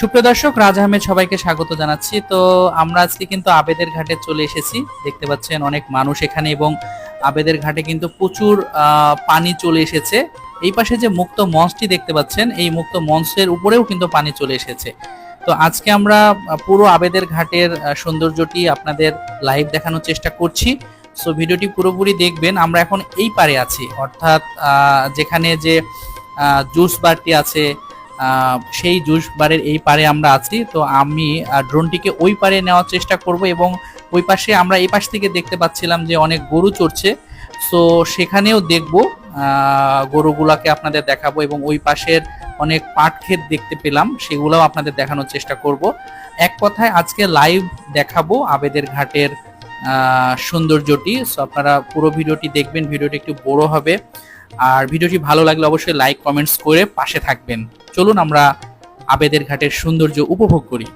সুপ্রিয় দর্শক, রাজ আহমেদ সবাইকে স্বাগত জানাচ্ছি। তো আমরা আজকে কিন্তু আবেদের ঘাটে চলে এসেছি। দেখতে পাচ্ছেন অনেক মানুষ এখানে এবং আবেদের ঘাটে কিন্তু প্রচুর পানি চলে এসেছে। এই পাশে যে মুক্ত মঞ্চটি দেখতে পাচ্ছেন, এই মুক্ত মঞ্চের উপরেও কিন্তু পানি চলে এসেছে। তো আজকে আমরা পুরো আবেদের ঘাটের সৌন্দর্যটি আপনাদের লাইভ দেখানোর চেষ্টা করছি। সো ভিডিওটি পুরোপুরি দেখবেন। আমরা এখন এই পারে আছি। অর্থাৎ যেখানে যে জুস বারটি আছে সেই জুস বারের এই পারে আমরা আছি। তো আমি ড্রোনটিকে ওই পারে নেওয়ার চেষ্টা করব এবং ওই পাশে আমরা এই পাশ থেকে দেখতে পাচ্ছিলাম যে অনেক গরু চড়ছে। সো সেখানেও দেখব গরুগুলাকে আপনাদের দেখাবো এবং ওই পাশের অনেক পাট ক্ষেত দেখতে পেলাম, সেগুলোও আপনাদের দেখানোর চেষ্টা করব। এক কথায় আজকে লাইভ দেখাবো আবেদের ঘাটের সৌন্দর্যটি। সো আপনারা পুরো ভিডিওটি দেখবেন, ভিডিওটি একটু বড় হবে। আর ভিডিওটি ভালো লাগলে অবশ্যই লাইক কমেন্টস করে পাশে থাকবেন। চলুন আমরা আবেদের ঘাটের সৌন্দর্য উপভোগ করি।